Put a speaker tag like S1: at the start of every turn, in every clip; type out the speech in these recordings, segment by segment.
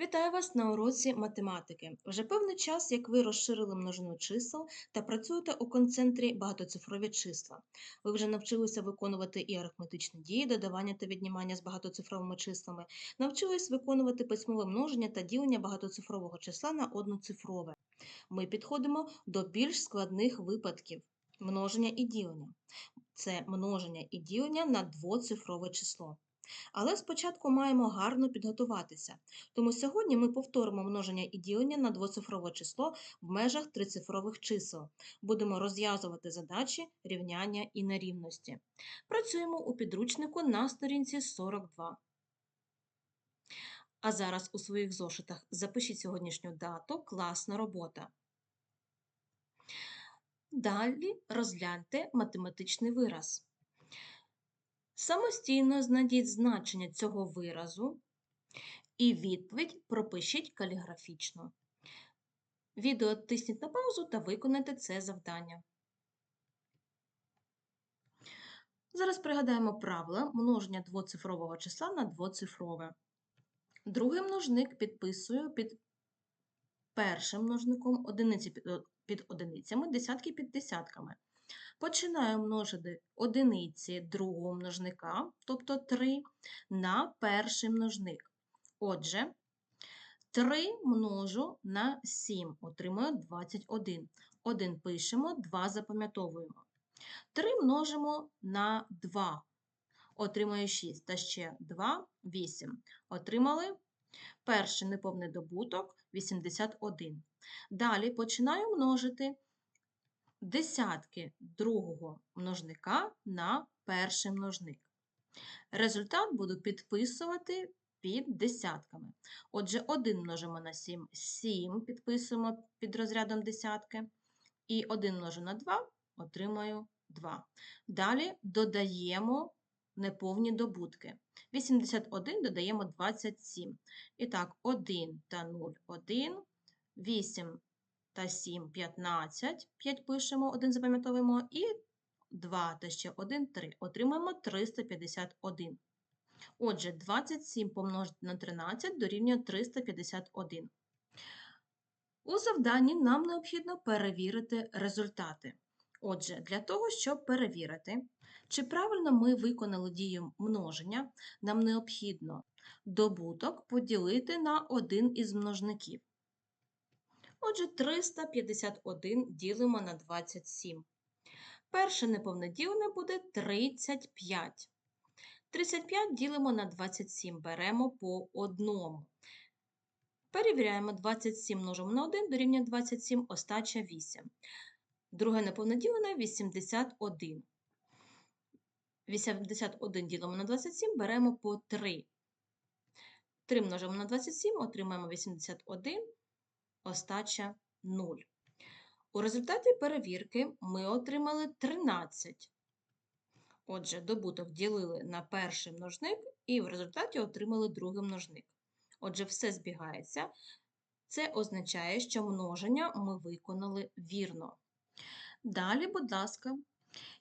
S1: Вітаю вас на уроці математики. Вже певний час, як ви розширили множину чисел та працюєте у концентрі багатоцифрові числа. Ви вже навчилися виконувати і арифметичні дії, додавання та віднімання з багатоцифровими числами, навчились виконувати письмове множення та ділення багатоцифрового числа на одноцифрове. Ми підходимо до більш складних випадків множення і ділення. Це множення і ділення на двоцифрове число. Але спочатку маємо гарно підготуватися. Тому сьогодні ми повторимо множення і ділення на двоцифрове число в межах трицифрових чисел. Будемо розв'язувати задачі, рівняння і нерівності. Працюємо у підручнику на сторінці 42. А зараз у своїх зошитах запишіть сьогоднішню дату класна робота. Далі розгляньте математичний вираз. Самостійно знайдіть значення цього виразу і відповідь пропишіть каліграфічно. Відео тисніть на паузу та виконайте це завдання. Зараз пригадаємо правила множення двоцифрового числа на двоцифрове. Другий множник підписую під першим множником одиниці під, одиницями, десятки під десятками. Починаю множити одиниці другого множника, тобто 3, на перший множник. Отже, 3 множу на 7, отримую 21. 1 пишемо, 2 запам'ятовуємо. 3 множимо на 2, отримую 6, та ще 2 – 8. Отримали перший неповний добуток 81. Далі починаю множити десятки другого множника на перший множник. Результат буду підписувати під десятками. Отже, 1 множимо на 7, 7 підписуємо під розрядом десятки. І 1 множу на 2, отримаю 2. Далі додаємо неповні добутки. 81 додаємо 27. І так, 1 та 0 – 1, 8 та 7 – 15, 5 пишемо, 1 запам'ятовуємо, і 2 та ще 1 – 3. Отримаємо 351. Отже, 27 помножити на 13 дорівнює 351. У завданні нам необхідно перевірити результати. Отже, для того, щоб перевірити, чи правильно ми виконали дію множення, нам необхідно добуток поділити на один із множників. Отже, 351 ділимо на 27. Перше неповнедільне буде 35. 35 ділимо на 27, беремо по одному. Перевіряємо 27 множимо на 1 дорівнює 27, остача 8. Друге неповнедільне 81. 81 ділимо на 27, беремо по 3. 3 множимо на 27, отримаємо 81 остача 0. У результаті перевірки ми отримали 13. Отже, добуток ділили на перший множник і в результаті отримали другий множник. Отже, все збігається. Це означає, що множення ми виконали вірно. Далі, будь ласка,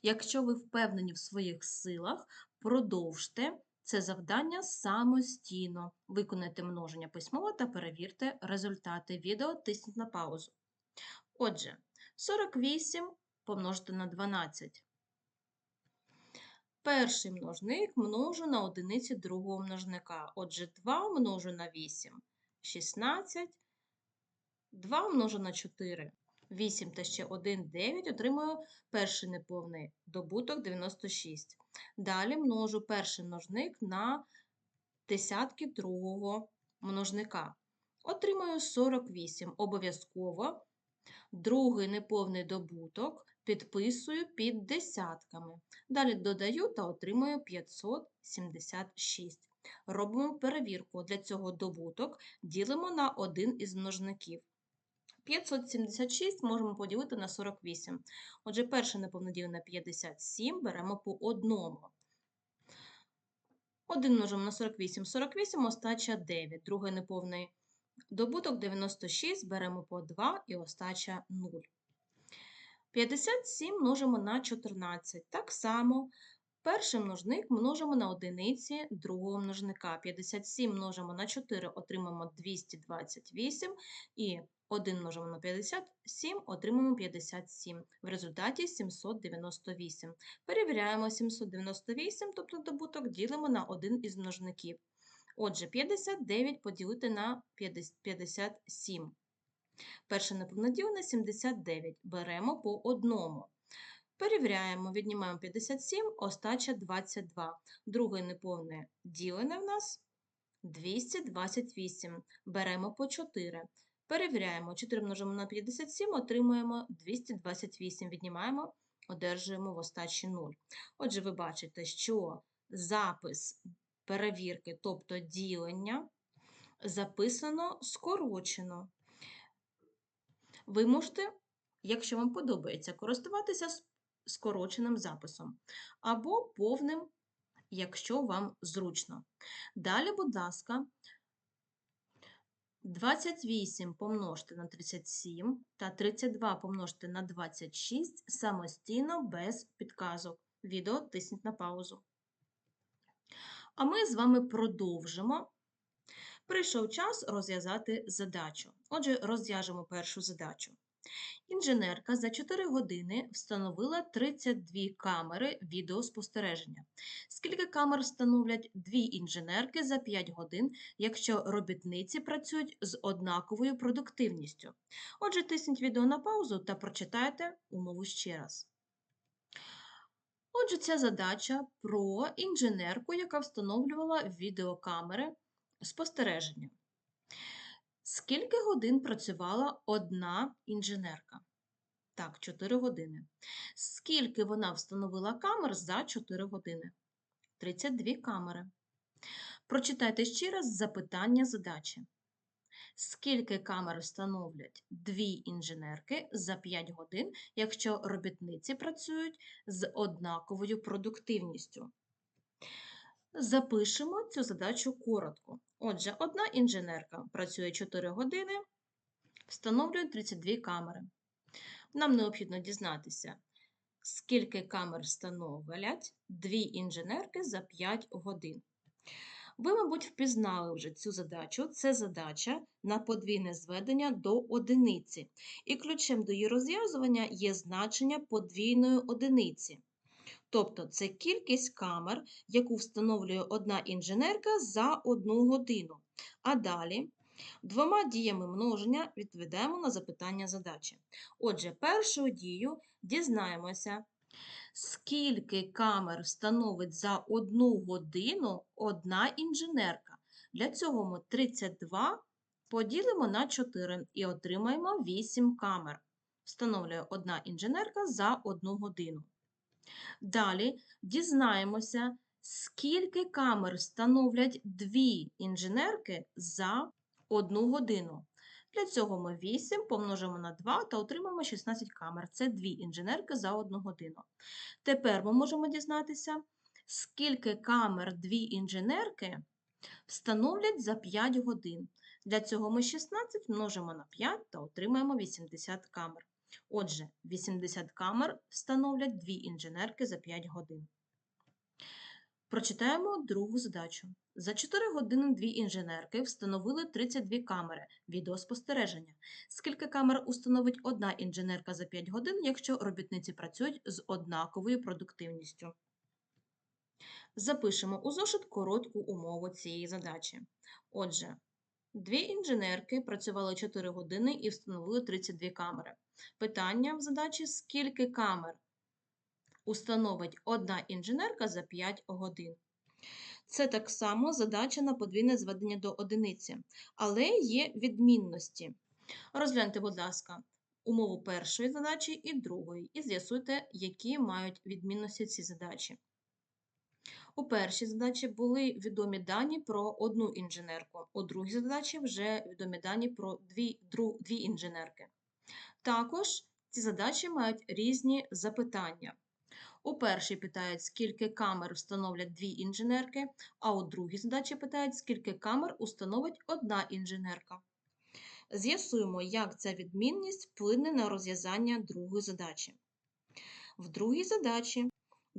S1: якщо ви впевнені в своїх силах, продовжте це завдання самостійно. Виконайте множення письмово та перевірте результати. Відео тисніть на паузу. Отже, 48 помножити на 12. Перший множник множу на одиниці другого множника. Отже, 2 множу на 8 16, 2 множу на 4 8 та ще 1 9, отримую перший неповний добуток 96. Далі множу перший множник на десятки другого множника. Отримую 48. Обов'язково другий неповний добуток підписую під десятками. Далі додаю та отримую 576. Робимо перевірку. Для цього добуток ділимо на один із множників. 576 можемо поділити на 48. Отже, перше неповноділене 57 беремо по одному. 1 множимо на 48, 48, остача 9. Другий неповний добуток 96, беремо по 2 і остача 0. 57 множимо на 14. Так само Перший множник множимо на одиниці другого множника. 57 множимо на 4, отримаємо 228, і 1 множимо на 57, отримаємо 57. В результаті 798. Перевіряємо 798, тобто добуток, ділимо на один із множників. Отже, 59 поділити на 57. Перше неповне ділене 79. Беремо по одному. Перевіряємо, віднімаємо 57, остача 22. Друге неповне ділене в нас 228. Беремо по 4. Перевіряємо, 4 множимо на 57, отримуємо 228. Віднімаємо, одержуємо в остачі 0. Отже, ви бачите, що запис перевірки, тобто ділення, записано скорочено. Ви можете, якщо вам подобається, користуватися скороченим записом або повним, якщо вам зручно. Далі, будь ласка, 28 помножте на 37 та 32 помножте на 26 самостійно без підказок. Відео тисніть на паузу. А ми з вами продовжимо. Прийшов час розв'язати задачу. Отже, розв'яжемо першу задачу. Інженерка за 4 години встановила 32 камери відеоспостереження. Скільки камер встановлять дві інженерки за 5 годин, якщо робітниці працюють з однаковою продуктивністю? Отже, тисніть відео на паузу та прочитайте умову ще раз. Отже, ця задача про інженерку, яка встановлювала відеокамери спостереження. Скільки годин працювала одна інженерка? Так, 4 години. Скільки вона встановила камер за 4 години? 32 камери. Прочитайте ще раз запитання задачі. Скільки камер встановлять дві інженерки за 5 годин, якщо робітниці працюють з однаковою продуктивністю? Запишемо цю задачу коротко. Отже, одна інженерка працює 4 години, встановлює 32 камери. Нам необхідно дізнатися, скільки камер встановлять дві інженерки за 5 годин. Ви, мабуть, впізнали вже цю задачу. Це задача на подвійне зведення до одиниці. І ключем до її розв'язування є значення подвійної одиниці. Тобто це кількість камер, яку встановлює одна інженерка за одну годину. А далі двома діями множення відповідаємо на запитання задачі. Отже, першу дію дізнаємося, скільки камер встановить за одну годину одна інженерка. Для цього ми 32 поділимо на 4 і отримаємо 8 камер. Встановлює одна інженерка за одну годину. Далі дізнаємося, скільки камер встановлять дві інженерки за одну годину. Для цього ми 8 помножимо на 2 та отримаємо 16 камер. Це дві інженерки за одну годину. Тепер ми можемо дізнатися, скільки камер дві інженерки встановлять за 5 годин. Для цього ми 16 множимо на 5 та отримаємо 80 камер. Отже, 80 камер встановлять дві інженерки за 5 годин. Прочитаємо другу задачу. За 4 години дві інженерки встановили 32 камери відеоспостереження. Скільки камер установить одна інженерка за 5 годин, якщо робітниці працюють з однаковою продуктивністю? Запишемо у зошит коротку умову цієї задачі. Отже, дві інженерки працювали 4 години і встановили 32 камери. Питання в задачі: скільки камер установить одна інженерка за 5 годин? Це так само задача на подвійне зведення до одиниці, але є відмінності. Розгляньте, будь ласка, умову першої задачі і другої, і з'ясуйте, які мають відмінності ці задачі. У першій задачі були відомі дані про одну інженерку, у другій задачі вже відомі дані про дві, дру, дві інженерки. Також ці задачі мають різні запитання. У першій питають, скільки камер встановлять дві інженерки, а у другій задачі питають, скільки камер установить одна інженерка. З'ясуємо, як ця відмінність вплине на розв'язання другої задачі. В другій задачі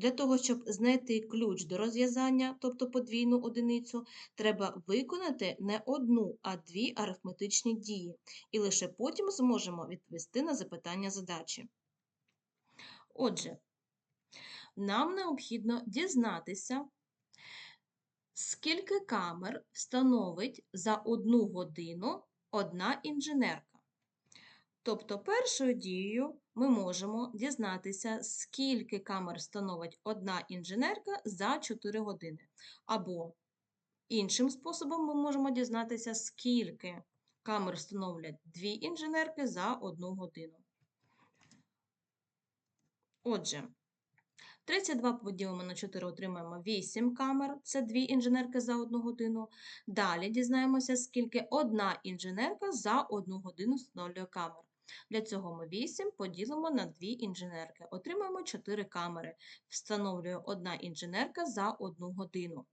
S1: Для того, щоб знайти ключ до розв'язання, тобто подвійну одиницю, треба виконати не одну, а дві арифметичні дії, і лише потім зможемо відповісти на запитання задачі. Отже, нам необхідно дізнатися, скільки камер встановить за одну годину одна інженерка. Тобто першою дією ми можемо дізнатися, скільки камер встановить одна інженерка за 4 години. Або іншим способом ми можемо дізнатися, скільки камер встановлять дві інженерки за одну годину. Отже, 32 поділимо на 4 отримаємо 8 камер, це дві інженерки за одну годину. Далі дізнаємося, скільки одна інженерка за одну годину встановлює камер. Для цього ми 8 поділимо на 2 інженерки. Отримаємо 4 камери. Встановлює одна інженерка за одну годину.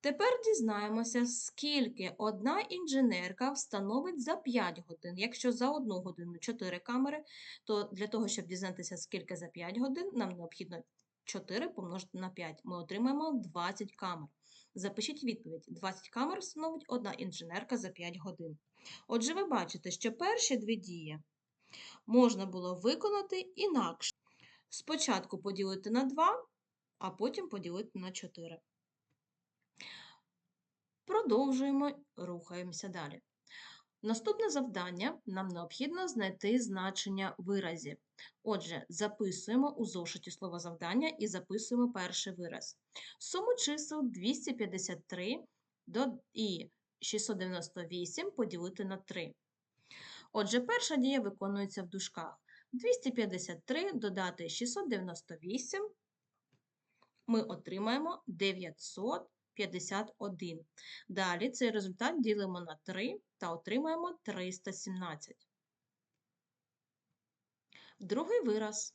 S1: Тепер дізнаємося, скільки одна інженерка встановить за 5 годин. Якщо за одну годину 4 камери, то для того, щоб дізнатися, скільки за 5 годин, нам необхідно 4 помножити на 5. Ми отримаємо 20 камер. Запишіть відповідь: 20 камер встановить одна інженерка за 5 годин. Отже, ви бачите, що перші дві дії можна було виконати інакше. Спочатку поділити на 2, а потім поділити на 4. Продовжуємо, рухаємося далі. Наступне завдання нам необхідно знайти значення виразів. Отже, записуємо у зошиті слово завдання і записуємо перший вираз. Суму чисел 253 і 698 поділити на 3. Отже, перша дія виконується в дужках. 253 додати 698 ми отримаємо 951. Далі цей результат ділимо на 3 та отримаємо 317. Другий вираз.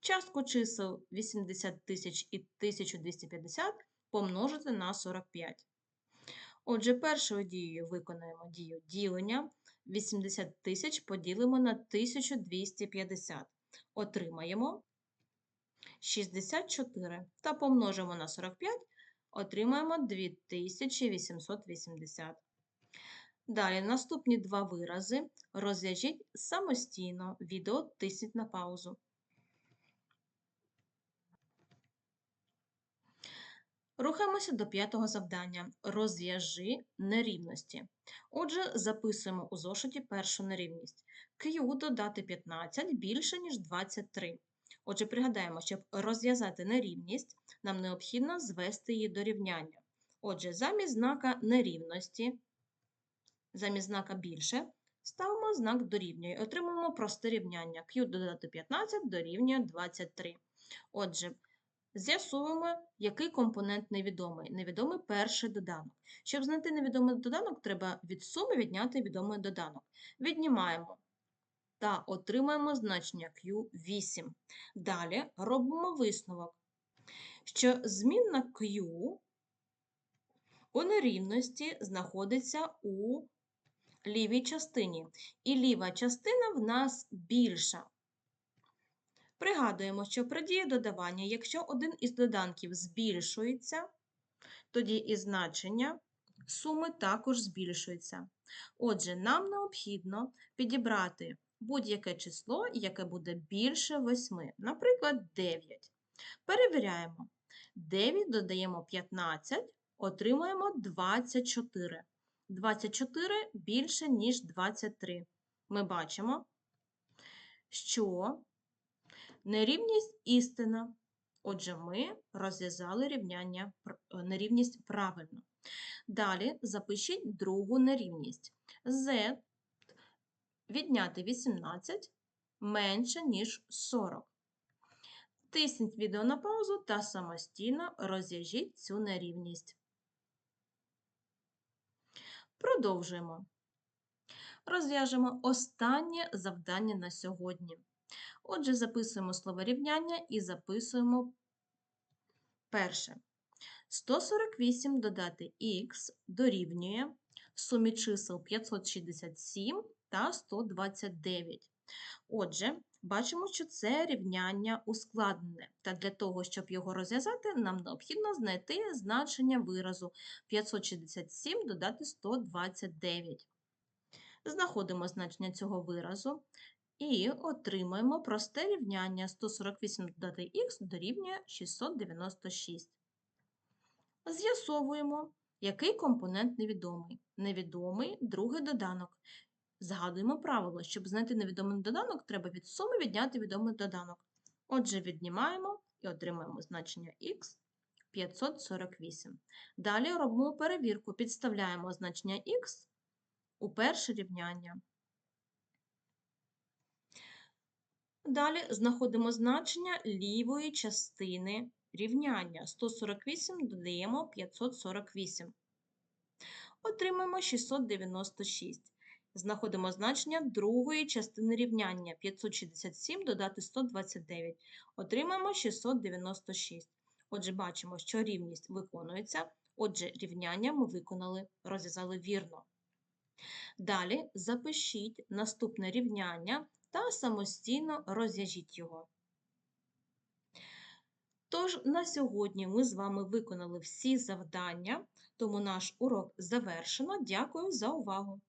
S1: Частку чисел 80 тисяч і 1250 помножити на 45. Отже, першою дією виконаємо дію ділення. 80 тисяч поділимо на 1250. Отримаємо 64 та помножимо на 45, отримаємо 2880. Далі наступні два вирази розв'яжіть самостійно. Відео тисніть на паузу. Рухаємося до п'ятого завдання. Розв'яжи нерівності. Отже, записуємо у зошиті першу нерівність. Q додати 15 більше, ніж 23. Отже, пригадаємо, щоб розв'язати нерівність, нам необхідно звести її до рівняння. Отже, замість знака нерівності, замість знака більше, ставимо знак дорівнює і отримуємо просте рівняння. Q додати 15 дорівнює 23. Отже, З'ясуємо, який компонент невідомий. Невідомий перший доданок. Щоб знайти невідомий доданок, треба від суми відняти відомий доданок. Віднімаємо та отримаємо значення Q8. Далі робимо висновок, що змінна Q у нерівності знаходиться у лівій частині. І ліва частина в нас більша. Пригадуємо, що при дії додавання, якщо один із доданків збільшується, тоді і значення суми також збільшується. Отже, нам необхідно підібрати будь-яке число, яке буде більше 8, наприклад, 9. Перевіряємо. 9 додаємо 15, отримуємо 24. 24 більше, ніж 23. Ми бачимо, що Нерівність істина. Отже, ми розв'язали рівняння нерівність правильно. Далі запишіть другу нерівність. Z відняти 18 менше, ніж 40. Тисніть відео на паузу та самостійно розв'яжіть цю нерівність. Продовжуємо. Розв'яжемо останнє завдання на сьогодні. Отже, записуємо слово рівняння і записуємо перше. 148 додати х дорівнює сумі чисел 567 та 129. Отже, Бачимо, що це рівняння ускладнене, та для того, щоб його розв'язати, нам необхідно знайти значення виразу 567 додати 129. Знаходимо значення цього виразу і отримаємо просте рівняння 148 додати х дорівнює 696. З'ясовуємо, який компонент невідомий. Невідомий другий доданок. Згадуємо правило, щоб знайти невідомий доданок, треба від суми відняти відомий доданок. Отже, віднімаємо і отримаємо значення х 548. Далі робимо перевірку, підставляємо значення х у перше рівняння. Далі знаходимо значення лівої частини рівняння. 148 додаємо 548. Отримаємо 696. Знаходимо значення другої частини рівняння 567 додати 129. Отримаємо 696. Отже, бачимо, що рівність виконується. Отже, рівняння ми виконали, розв'язали вірно. Далі запишіть наступне рівняння та самостійно розв'яжіть його. Тож, на сьогодні ми з вами виконали всі завдання, тому наш урок завершено. Дякую за увагу!